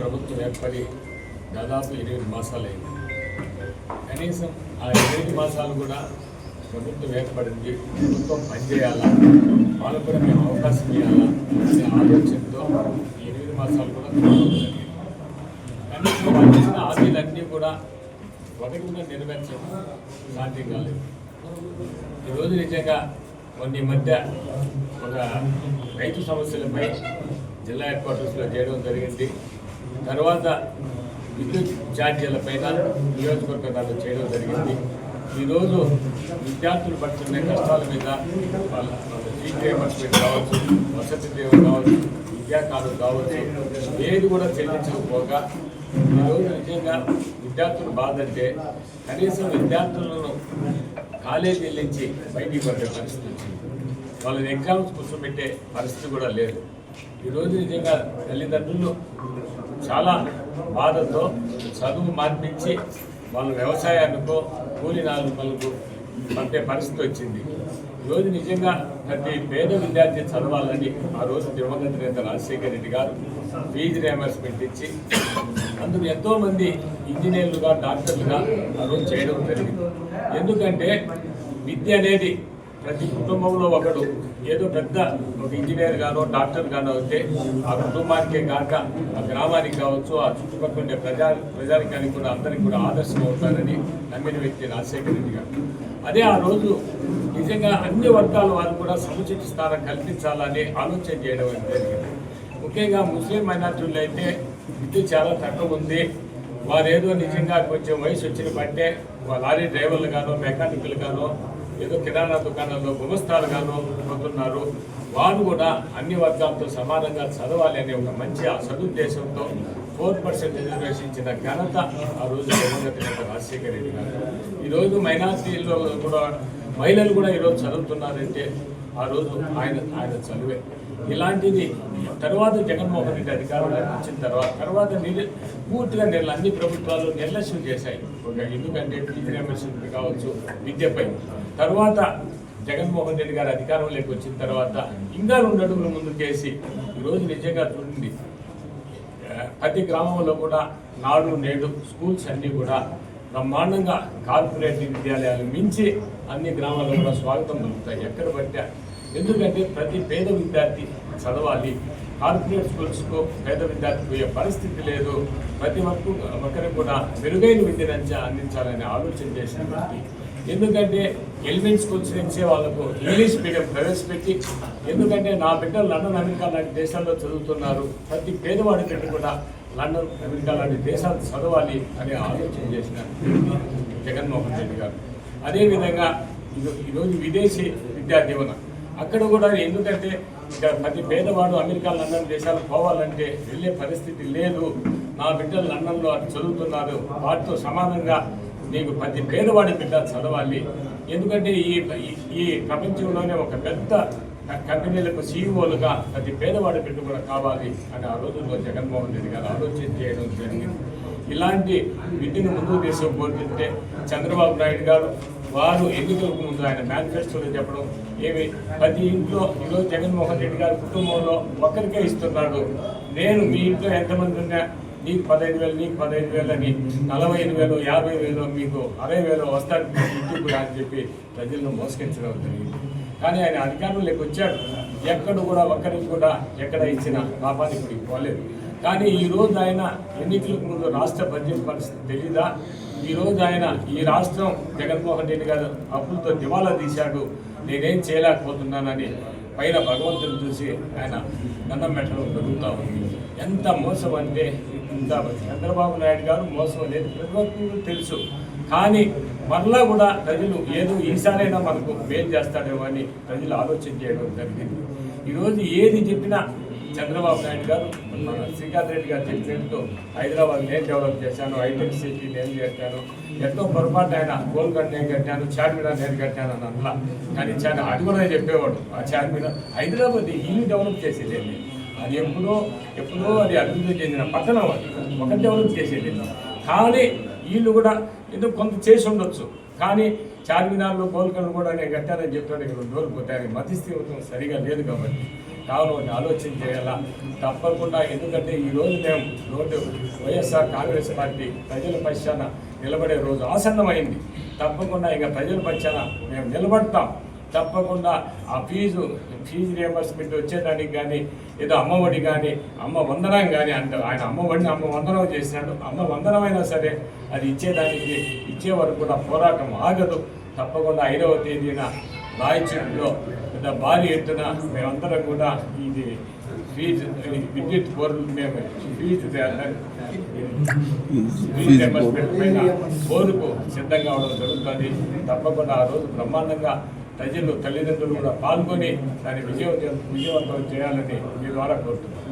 ప్రభుత్వం ఏర్పడి దాదాపు ఎనిమిది మాసాలు అయింది కనీసం ఆ ఎనిమిది మాసాలు కూడా ప్రభుత్వం ఏర్పడింది. ప్రభుత్వం పనిచేయాలా వాళ్ళకు కూడా మేము అవకాశం ఇవ్వాలా? అనే ఆలోచనతో ఎనిమిది మాసాలు కూడా జరిగింది. కనీసం వాళ్ళు ఇచ్చిన హామీలన్నీ కూడా ఒకటి కూడా నెరవేర్చడం సాధ్యం కాలేదు. ఈరోజు నిజంగా కొన్ని మధ్య ఒక రైతు సమస్యలపై జిల్లా హెడ్ క్వార్టర్స్లో చేయడం జరిగింది. తర్వాత విద్యుత్ ఛార్జీలపైన నియోజకవర్గాలు చేయడం జరిగింది. ఈరోజు విద్యార్థులు పడుతున్న కష్టాల మీద వాళ్ళ వాళ్ళ ఫీజు కావచ్చు వసతి దేవుడు కావచ్చు విద్యా కార్డు కావచ్చు ఏది కూడా చెల్లించకపోగా ఈరోజు నిజంగా విద్యార్థులు బాధ అంటే కనీసం విద్యార్థులను కాలేజీ నుంచి బయటికి పడే పరిస్థితి వచ్చింది. వాళ్ళని ఎగ్జామ్స్ కూర్చోబెట్టే పరిస్థితి కూడా లేదు. ఈరోజు నిజంగా తల్లిదండ్రులు చాలా బాధతో చదువు మార్పించి వాళ్ళ వ్యవసాయానికో కూలి నాలుగు పట్టే పరిస్థితి వచ్చింది. ఈరోజు నిజంగా ప్రతి పేద విద్యార్థి చదవాలని ఆ రోజు దివంగత నేత రాజశేఖర రెడ్డి గారు ఫీజు రియంబర్స్మెంట్ ఇచ్చి అందుకు ఎంతోమంది ఇంజనీర్లుగా డాక్టర్లుగా ఆ రోజు చేయడం జరిగింది. ఎందుకంటే విద్య అనేది ప్రతి కుటుంబంలో ఒకడు ఏదో పెద్ద ఒక ఇంజనీర్ గానో డాక్టర్ గానో అయితే ఆ కుటుంబానికే కాక ఆ గ్రామానికి కావచ్చు ఆ చుట్టుపక్కల ఉండే ప్రజా ప్రజానికానికి కూడా అందరికీ కూడా ఆదర్శం అవుతారని నమ్మిన వ్యక్తి రాజశేఖర రెడ్డి గారు. అదే ఆ రోజు నిజంగా అన్ని వర్గాల వారు కూడా సముచిత స్థానం కల్పించాలని ఆలోచన చేయడం జరిగింది. ముఖ్యంగా ముస్లిం మైనార్టీలు అయితే విద్య చాలా తక్కువ ఉంది. వారేదో నిజంగా కొంచెం వయసు వచ్చిన బట్టే వాళ్ళ లారీ డ్రైవర్లు గానో మెకానికల్ గానో ఏదో కిరాణా దుకాణాల్లో గుమస్తాలు గానో పోతున్నారు. వారు కూడా అన్ని వర్గాలతో సమానంగా చదవాలి అనే ఒక మంచి ఆ సదుద్దేశంతో ఫోర్ పర్సెంట్ రిజర్వేషన్ ఇచ్చిన ఘనత ఆ రోజు దివంగత రాజశేఖర రెడ్డి గారు. ఈరోజు మైనార్టీలో కూడా మహిళలు కూడా ఈరోజు చదువుతున్నారంటే ఆ రోజు ఆయన ఆయన చదివే. ఇలాంటిది తర్వాత జగన్మోహన్ రెడ్డి అధికారంలోకి వచ్చిన తర్వాత తర్వాత నిర్ పూర్తిగా నేను అన్ని ప్రభుత్వాలు నిర్లక్ష్యం చేశాయి. ఒక ఎందుకంటే ఫీజు రియంబర్స్మెంట్ కావచ్చు విద్యపై తర్వాత జగన్మోహన్ రెడ్డి గారు అధికారంలోకి వచ్చిన తర్వాత ఇంకా రెండు అడుగులు ముందుకేసి ఈరోజు నిజంగా చూడండి ప్రతి గ్రామంలో కూడా నాడు నేడు స్కూల్స్ అన్నీ కూడా బ్రహ్మాండంగా కార్పొరేట్ విద్యాలయాలు మించి అన్ని గ్రామాల్లో కూడా స్వాగతం దొరుకుతాయి ఎక్కడ పట్టా ఎందుకంటే ప్రతి పేద విద్యార్థి చదవాలి. కార్పొరేట్ స్కూల్స్కు పేద విద్యార్థి పోయే పరిస్థితి లేదు. ప్రతి ఒక్క ఒక్కరికి కూడా మెరుగైన విద్యను అందించాలని ఆలోచన చేసిన ఎందుకంటే ఎలిమెంట్ స్కూల్స్ నుంచే వాళ్ళకు ఇంగ్లీష్ మీడియం ప్రవేశపెట్టి ఎందుకంటే నా బిడ్డలు లండన్ అమెరికా లాంటి దేశాల్లో చదువుతున్నారు. ప్రతి పేదవాడి బిడ్డ కూడా లండన్ అమెరికా లాంటి దేశాలు చదవాలి అనే ఆలోచన చేసిన జగన్మోహన్ రెడ్డి గారు. అదేవిధంగా ఈరోజు విదేశీ విద్యా దీవెన. అక్కడ కూడా ఎందుకంటే ఇక్కడ ప్రతి పేదవాడు అమెరికా లండన్ దేశాలకు పోవాలంటే వెళ్ళే పరిస్థితి లేదు. నా బిడ్డలు లండన్లో అటు చదువుతున్నారు. వాటితో సమానంగా నీకు ప్రతి పేదవాడి బిడ్డ చదవాలి. ఎందుకంటే ఈ ఈ- ఈ ప్రపంచంలోనే ఒక పెద్ద కంపెనీలకు సీఈఓలుగా ప్రతి పేదవాడి బిడ్డ కూడా కావాలి అని ఆ రోజుల్లో జగన్మోహన్ రెడ్డి గారు ఆలోచన చేయడం జరిగింది. ఇలాంటి విద్యను ముందుకు తీసుకుపోతుంటే చంద్రబాబు నాయుడు గారు వారు ఎన్నికలకు ముందు ఆయన మేనిఫెస్టోలో చెప్పడం ఏమి ప్రతి ఇంట్లో ఈరోజు జగన్మోహన్ రెడ్డి గారి కుటుంబంలో ఒక్కరికే ఇస్తున్నాడు నేను మీ ఇంట్లో ఎంతమంది ఉన్నా నీకు పదహైదు వేలు నీకు పదహైదు వేలు అని నలభై ఐదు వేలు యాభై వేలు మీకు అరవై వేలు వస్తాడు ఇంటికి అని చెప్పి ప్రజలను మోసగించడం జరిగింది. కానీ ఆయన అధికారంలోకి వచ్చాడు. ఎక్కడ కూడా ఒక్కరికి కూడా ఎక్కడ ఇచ్చిన లాభానికి కూడా పోలేదు. కానీ ఈ రోజు ఆయన ఎన్నికలకు ముందు రాష్ట్ర బడ్జెట్ పరిస్థితి తెలీదా? ఈ రోజు ఆయన ఈ రాష్ట్రం జగన్మోహన్ రెడ్డి గారు అప్పులతో దివాలా తీశాడు. నేనేం చేయలేకపోతున్నానని పైన భగవంతుని చూసి ఆయన దండం పెట్టడం జరుగుతూ ఉంది. ఎంత మోసం అంటే ఇంత చంద్రబాబు నాయుడు గారు మోసం లేదు ప్రతి తెలుసు. కానీ మరలా కూడా ప్రజలు ఏదో ఈసారైనా మనకు మేలు చేస్తాడేమో అని ప్రజలు ఆలోచన చేయడం జరిగింది. ఈరోజు ఏది చెప్పినా చంద్రబాబు నాయుడు గారు మన శ్రీకాంత్ రెడ్డి గారు చెప్పినట్టు హైదరాబాద్ నేను డెవలప్ చేశాను హైటెక్ సిటీ నేను కట్టాను ఎంతో పొరపాటు ఆయన గోల్కొండ నేను కట్టాను చార్మినార్ నేను కట్టాను అని అట్లా కానీ చాలా అది కూడా చెప్పేవాడు. ఆ చార్మినార్ హైదరాబాద్ ఇల్లు డెవలప్ చేసేదండి అది ఎప్పుడో ఎప్పుడో అది అభివృద్ధి చెందిన పట్టణం అది. ఒకటి డెవలప్ చేసేది. కానీ వీళ్ళు కూడా ఏదో కొంత చేసి ఉండొచ్చు. కానీ చార్మినార్లో గోల్కొండ కూడా నేను కట్టానని చెప్తాడు ఇక్కడ డోర్ పోతాను మధ్యస్థితం సరిగా లేదు కాబట్టి. కావాలో అని ఆలోచన చేయాలా? తప్పకుండా ఎందుకంటే ఈ రోజు మేము రోడ్డు వైఎస్ఆర్ కాంగ్రెస్ పార్టీ ప్రజల పక్షాన నిలబడే రోజు ఆసన్నమైంది. తప్పకుండా ఇక ప్రజల పక్షాన మేము నిలబడతాం. తప్పకుండా ఆ ఫీజు ఫీజు రియంబర్స్మెంట్ వచ్చేదానికి కానీ ఏదో అమ్మఒడి కానీ అమ్మ వందనం కానీ అంటారు ఆయన అమ్మఒడిని అమ్మ వందనం చేసినాడు అమ్మ వందనం అయినా సరే అది ఇచ్చేదానికి ఇచ్చే వరకు కూడా పోరాటం ఆగదు. తప్పకుండా ఐదవ తేదీన రాయచూరులో పెద్ద భారీ ఎత్తున మేమందరం కూడా ఇది ఫీజు విద్యుత్ బోర్డు మేము ఫీజు పైన బోరుకు సిద్ధం కావడం జరుగుతుంది. తప్పకుండా ఆ రోజు బ్రహ్మాండంగా ప్రజలు తల్లిదండ్రులు కూడా పాల్గొని దాన్ని విజయవంతం విజయవంతం చేయాలని మీ ద్వారా కోరుతున్నాను